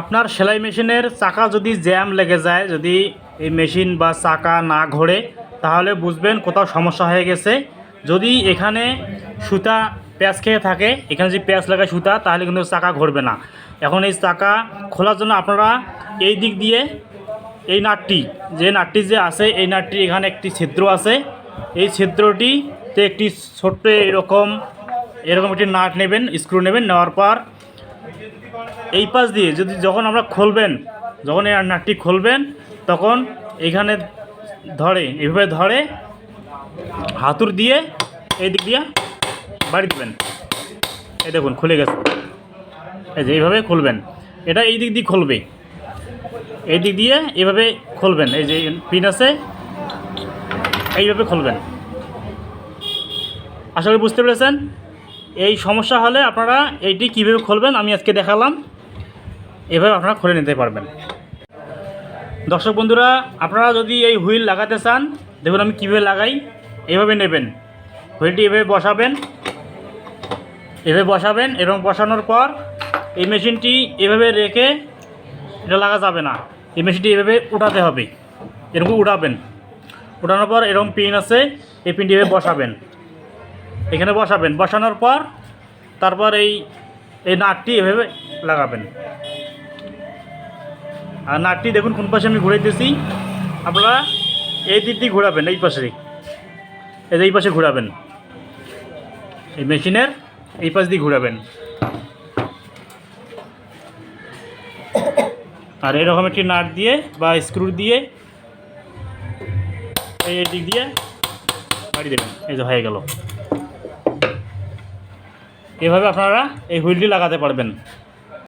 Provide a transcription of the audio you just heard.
আপনার সেলাই মেশিনের চাকা যদি জ্যাম লেগে যায়, যদি এই মেশিন বা চাকা না ঘোরে, তাহলে বুঝবেন কোথাও সমস্যা হয়ে গেছে। যদি এখানে সুতা প্যাঁচ খেয়ে থাকে, এখানে যদি প্যাঁচ লাগায় সুতা, তাহলে কিন্তু চাকা ঘুরবে না। এখন এই চাকা খোলার জন্য আপনারা এই দিক দিয়ে এই নাটটি, যে নাটটি যে আছে, এই নাটটি এখানে একটি ছিদ্র আছে। এই ছিদ্রটিতে একটি ছোট্ট এরকম এরকম একটি নাট নেবেন, স্ক্রু নেবেন, নেওয়ার পর এই পাশ দিয়ে যদি যখন আমরা খুলবেন, যখন এই নাটটি খুলবেন, তখন এখানে ধরে এইভাবে ধরে হাতুর দিয়ে এই দিক দিয়ে বাড়ি দেবেন। এই দেখুন, খুলে গেছে। এই যে এইভাবে খুলবেন। এটা এই দিক দিয়ে খুলবে। এই দিক দিয়ে এইভাবে খুলবেন। এই যে পিন আছে, এইভাবে খুলবেন। আশা করি বুঝতে পেরেছেন? এই সমস্যা হলে আপনারা এইটি কীভাবে খুলবেন আমি আজকে দেখালাম। এভাবে আপনারা খুলে নিতে পারবেন। দর্শক বন্ধুরা, আপনারা যদি এই হুইল লাগাতে চান, দেখুন আমি কীভাবে লাগাই। এভাবে নেবেন। হুইলটি এভাবে বসাবেন। এভাবে বসাবেন এবং বসানোর পর এই মেশিনটি এভাবে রেখে এটা লাগা যাবে না। এই মেশিনটি এভাবে উঠাতে হবে। এরকম উঠাবেন। উঠানোর পর এরকম পিন আছে, এই পিনটি এভাবে বসাবেন। এখানে বসাবেন। বসানোর পর তারপর এই এই নাটটি এভাবে লাগাবেন। আর নাটটি দেখুন, কোন পাশে আমি ঘুরাইতেছি। আপনারা এই দিক দিয়ে ঘোরাবেন, এই পাশে এই যে এই পাশে ঘোরাবেন। এই মেশিনের এই পাশ দিয়ে ঘোরাবেন। আর এরকম একটি নাট দিয়ে বা স্ক্রু দিয়ে এই দিক দিয়ে বাড়ি দেবেন। এই যে হয়ে গেল। এভাবে আপনারা এই হুইলটি লাগাতে পারবেন।